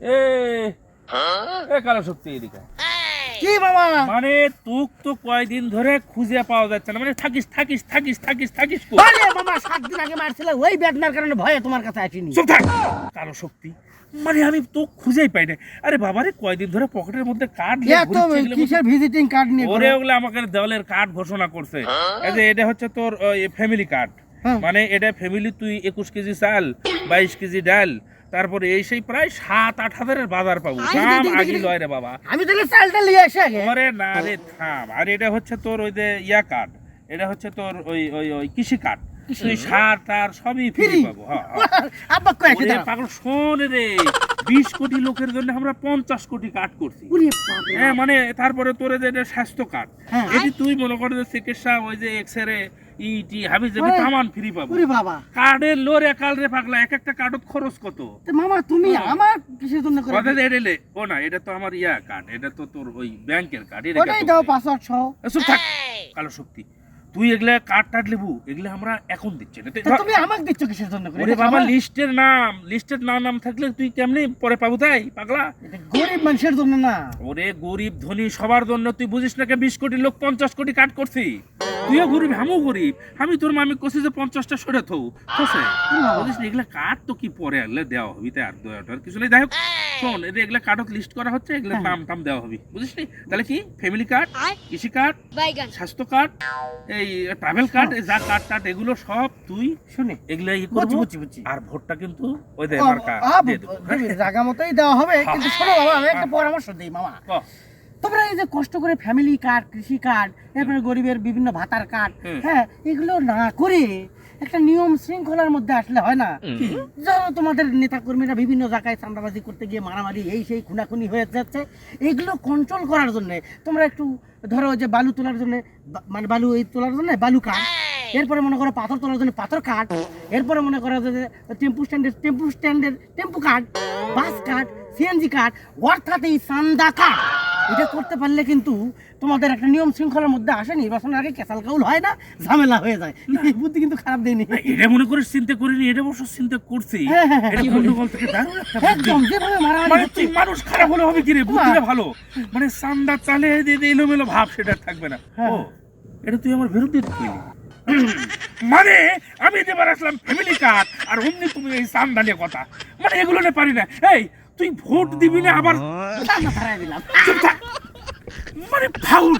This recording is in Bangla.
এ এ কালো শক্তি এদিকে। কি মামা? মানে তুক তো কয়দিন ধরে খুঁজে পাওয়া যাচ্ছে না। মানে থাকিস থাকিস থাকিস থাকিস থাকিস আরে মামা সাত দিন আগে মারছিলে ওই বেদনার কারণে ভয়ে তোমার কাছে আসিনি। চুপ থাক। কালো শক্তি মানে আমি তো খুঁজেই পাই না আরে বাবা রে কয়দিন ধরে পকেটের মধ্যে কার্ড এত কিসের ভিজিটিং কার্ড নিয়ে ওরে ওগুলো আমাকে দেওয়ালের কার্ড ঘোষণা করছে। এই যে এটা হচ্ছে তোর ফ্যামিলি কার্ড হ্যাঁ। মানে এটা ফ্যামিলি তুই একুশ কেজি চাল বাইশ কেজি ডাল তারপরে এই সেই প্রায় সাত আট হাজারের বাজার পাবো। দাম আগে লয় রে বাবা। আমি তাহলে চালটা নিয়ে আসি আগে। ওরে না রে থাম। আর এটা হচ্ছে তোর ওই যে ইয়া কার্ড। এটা হচ্ছে তোর ওই ওই ওই কৃষি কার্ড। তুই সার টার সবই ফ্রি পাবো হ্যাঁ। আব্বা কয় ওরে পাগল শোন রে। বিশ কোটি লোকের জন্য আমরা পঞ্চাশ কোটি কার্ড করছি। হ্যাঁ মানে তারপরে তোর যে এটা স্বাস্থ্য কার্ড। হ্যাঁ। এটি তুই মনে কর যে চিকিৎসা ওই যে এক্স রে ইটি তামান ফ্রি পাবো। উরে বাবা। কার্ডের লোরে কাল রে পাগলা এক একটা কার্ডত খরচ কত? মামা তুমি আমার কিসের জন্য করে কথা ও না এটা তো আমার ইয়া কার্ড এটা তো তোর ওই ব্যাংকের কার্ড এটা ওটাই দাও পাসওয়ার্ড সহ। চুপ থাক। কালো শক্তি। তুই এগুলা কার্ড লেবু এগুলা আমরা এখন দিচ্ছি না। তুমি আমাকে দিচ্ছ কিসের জন্য করে? ওরে বাবা লিস্টের নাম লিস্টের নাম নাম থাকলে তুই কেমনি পরে পাবো তাই পাগলা? গরিব মানুষের জন্য না। ওরে গরিব ধনী সবার জন্য তুই বুঝিস না কে বিশ কোটি লোক পঞ্চাশ কোটি কাট করছি। তুইও গরিব আমিও গরিব আমি তোর মামি কষি যে পঞ্চাশটা সরে থৌ খসে বুঝিস এগুলা কাঠ তো কি পরে আনলে দেওয়া হবি তাই আর দেওয়া কিছু নেই। যাই হোক শোন এদের এগুলা কার্ডত লিস্ট করা হচ্ছে এগুলা হ্যাঁ। নাম টাম দেওয়া হবি বুঝিস নি তাহলে কি? ফ্যামিলি কার্ড কৃষি কার্ড স্বাস্থ্য কার্ড এই ট্রাভেল কার্ড যা কার্ড টার্ড এগুলো সব তুই শুনে। এগুলা ই করব। বুঝছি বুঝছি আর ভোটটা কিন্তু ওই দে মার্কা দিয়ে দেবো। জায়গা মতোই দেওয়া হবে কিন্তু শোনো বাবা আমি একটা পরামর্শ দিই মামা। তোমরা এই যে কষ্ট করে ফ্যামিলি কার্ড কৃষি কার্ড এরপরে গরিবের বিভিন্ন ভাতার কার্ড হ্যাঁ এগুলো না করে একটা নিয়ম শৃঙ্খলার মধ্যে আসলে হয় না। ধরো তোমাদের নেতা কর্মীরা বিভিন্ন জায়গায় চান্দাবাজি করতে গিয়ে মারামারি এই সেই খুনাখুনি হয়ে যাচ্ছে। এগুলো কন্ট্রোল করার জন্য তোমরা একটু ধরো যে বালু তোলার জন্য মানে বালু এই তোলার জন্য বালু কাঠ এরপরে মনে করো পাথর তোলার জন্য পাথর কাঠ এরপরে মনে করো যে টেম্পু স্ট্যান্ডের টেম্পু স্ট্যান্ডের টেম্পু কাঠ বাস কাঠ সিএনজি কাঠ অর্থাৎ এই চান্দা কাঠ এটা করতে পারলে কিন্তু তোমাদের একটা নিয়ম শৃঙ্খলার মধ্যে আসে নির্বাচনের আগে কেসাল কাউল হয় না ঝামেলা হয়ে যায়। এই বুদ্ধি কিন্তু খারাপ দেয়নি এটা মনে করিস চিন্তা করিনি এটা অবশ্য চিন্তা করছি। হ্যাঁ, হ্যাঁ, হ্যাঁ। এটা গন্ডগোল থেকে দারুণ একদম যেভাবে মারামারি মানে তুই মানুষ খারাপ হলে হবে কি রে? বুদ্ধিটা ভালো। মানে চান্দা চালে এলোমেলো ভাব সেটা থাকবে না। ও এটা তুই আমার বিরুদ্ধে কইলি মানে আমি দেবার আসলাম ফ্যামিলি কার্ড আর অমনি তুমি এই চান্দা নিয়ে কথা। মানে এগুলো নিয়ে পারি না। এই তুই ভোট দিবি না আবার দিলাম? মানে ফাউল।